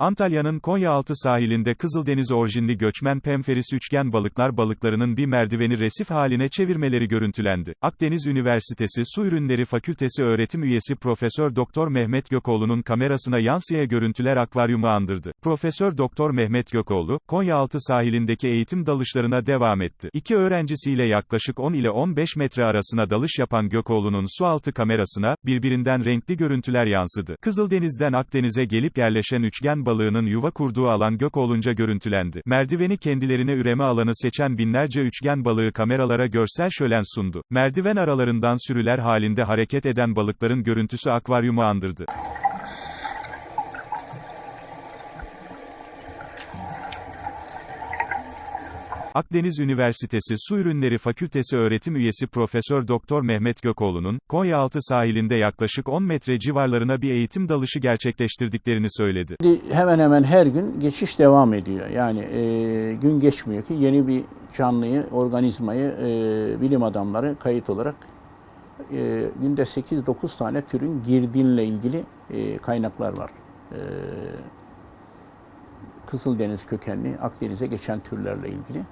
Antalya'nın Konyaaltı sahilinde Kızıldeniz orijinli göçmen pemferis üçgen balıklar balıklarının bir merdiveni resif haline çevirmeleri görüntülendi. Akdeniz Üniversitesi Su Ürünleri Fakültesi öğretim üyesi Profesör Doktor Mehmet Gökoğlu'nun kamerasına yansıyan görüntüler akvaryumu andırdı. Profesör Doktor Mehmet Gökoğlu, Konyaaltı sahilindeki eğitim dalışlarına devam etti. İki öğrencisiyle yaklaşık 10 ile 15 metre arasına dalış yapan Gökoğlu'nun sualtı kamerasına, birbirinden renkli görüntüler yansıdı. Kızıldeniz'den Akdeniz'e gelip yerleşen üçgen balığının yuva kurduğu alan Gökoğlu'nca görüntülendi. Merdiveni kendilerine üreme alanı seçen binlerce üçgen balığı kameralara görsel şölen sundu. Merdiven aralarından sürüler halinde hareket eden balıkların görüntüsü akvaryumu andırdı. Akdeniz Üniversitesi Su Ürünleri Fakültesi öğretim üyesi Profesör Doktor Mehmet Gökoğlu'nun Konyaaltı sahilinde yaklaşık 10 metre civarlarına bir eğitim dalışı gerçekleştirdiklerini söyledi. Hemen hemen her gün geçiş devam ediyor. Yani e, gün geçmiyor ki yeni bir canlıyı, organizmayı e, bilim adamları kayıt olarak e, günde 8-9 tane türün girdiğinle ilgili e, kaynaklar var. E, Kızıldeniz kökenli, Akdeniz'e geçen türlerle ilgili.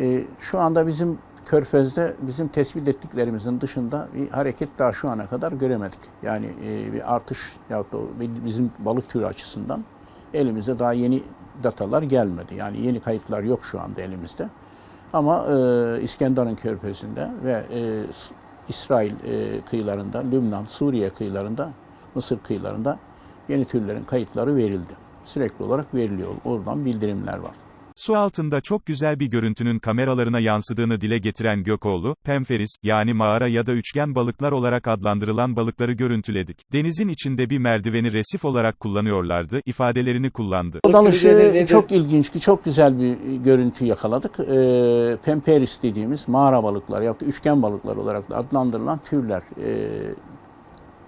E, şu anda bizim Körfez'de bizim tespit ettiklerimizin dışında bir hareket daha şu ana kadar göremedik. Yani e, bir artış yahut da bizim balık türü açısından elimizde daha yeni datalar gelmedi. Yani yeni kayıtlar yok şu anda elimizde. Ama e, İskenderun Körfezi'nde ve e, İsrail e, kıyılarında, Lübnan, Suriye kıyılarında, Mısır kıyılarında yeni türlerin kayıtları verildi. Sürekli olarak veriliyor. Oradan bildirimler var. Su altında çok güzel bir görüntünün kameralarına yansıdığını dile getiren Gökoğlu, pemferis, yani mağara ya da üçgen balıklar olarak adlandırılan balıkları görüntüledik. Denizin içinde bir merdiveni resif olarak kullanıyorlardı, ifadelerini kullandı. O dalışı çok ilginç, çok güzel bir görüntü yakaladık. Ee, pemperis dediğimiz mağara balıklar ya da üçgen balıklar olarak da adlandırılan türler. Ee,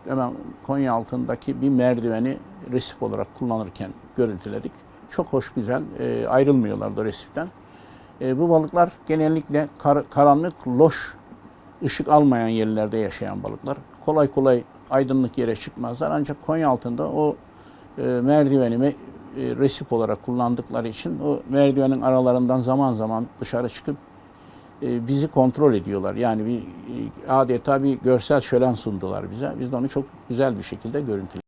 hemen Konya altındaki bir merdiveni resif olarak kullanırken görüntüledik. Çok hoş güzel, e, ayrılmıyorlardı resiften. E, bu balıklar genellikle kar- karanlık, loş, ışık almayan yerlerde yaşayan balıklar. Kolay kolay aydınlık yere çıkmazlar ancak Konya altında o e, merdiveni me- e, resif olarak kullandıkları için o merdivenin aralarından zaman zaman dışarı çıkıp e, bizi kontrol ediyorlar. Yani bir e, adeta bir görsel şölen sundular bize. Biz de onu çok güzel bir şekilde görüntüledik.